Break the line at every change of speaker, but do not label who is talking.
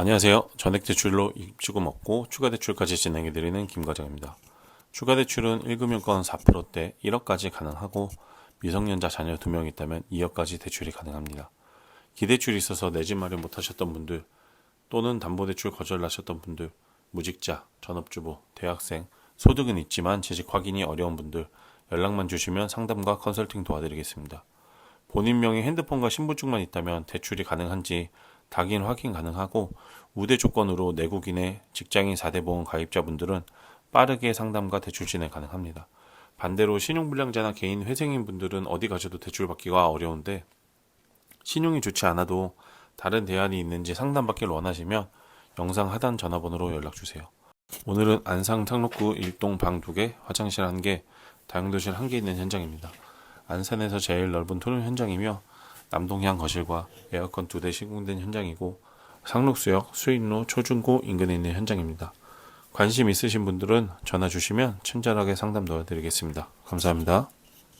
안녕하세요. 전액 대출로 입주금 얻고 추가 대출까지 진행해 드리는 김과장입니다. 추가 대출은 1금융권 4%대 1억까지 가능하고 미성년자 자녀 2명 있다면 2억까지 대출이 가능합니다. 기대출이 있어서 내 집 마련 못 하셨던 분들 또는 담보 대출 거절하셨던 분들 무직자, 전업주부, 대학생, 소득은 있지만 재직 확인이 어려운 분들 연락만 주시면 상담과 컨설팅 도와드리겠습니다. 본인 명의 핸드폰과 신분증만 있다면 대출이 가능한지 낙인 확인 가능하고 우대 조건으로 내국인의 직장인 4대 보험 가입자분들은 빠르게 상담과 대출 진행 가능합니다. 반대로 신용불량자나 개인 회생인 분들은 어디 가셔도 대출 받기가 어려운데 신용이 좋지 않아도 다른 대안이 있는지 상담받기를 원하시면 영상 하단 전화번호로 연락 주세요. 오늘은 안상 상록구 일동 방 2개, 화장실 1개, 다용도실 1개 있는 현장입니다. 안산에서 제일 넓은 토론 현장이며 남동향 거실과 에어컨 두 대 시공된 현장이고 상록수역 수인로 초중고 인근에 있는 현장입니다. 관심 있으신 분들은 전화 주시면 친절하게 상담 도와드리겠습니다. 감사합니다.